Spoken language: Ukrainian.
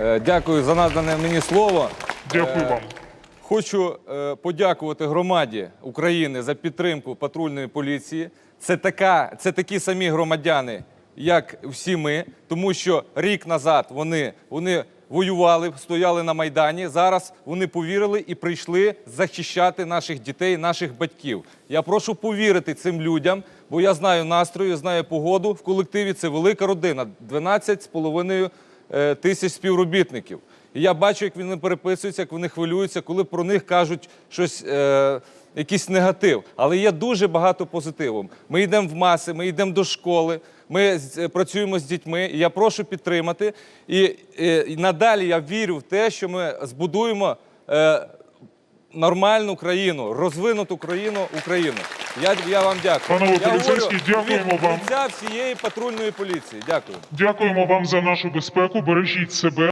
Е, Дякую за надане мені слово. Дякую Е, вам. Хочу е, подякувати громаді України за підтримку патрульної поліції. Це така, це такі самі громадяни, як всі ми, тому що рік назад вони, вони воювали, стояли на майдані. Зараз вони повірили і прийшли захищати наших дітей, наших батьків. Я прошу повірити цим людям, бо я знаю настрою, знаю погоду в колективі. Це велика родина, 12 з половиною тисяч співробітників. І я бачу, як вони переписуються, як вони хвилюються, коли про них кажуть щось, е, якийсь негатив. Але є дуже багато позитиву. Ми йдемо в маси, ми йдемо до школи, ми е, працюємо з дітьми. І я прошу підтримати. І, і, і надалі я вірю в те, що ми збудуємо. Е, Нормальну країну, розвинуту країну Україну. Я, я вам дякую. Панове я поліцейські, говорю дякуємо від вам. всієї патрульної поліції. Дякую. Дякуємо вам за нашу безпеку. Бережіть себе.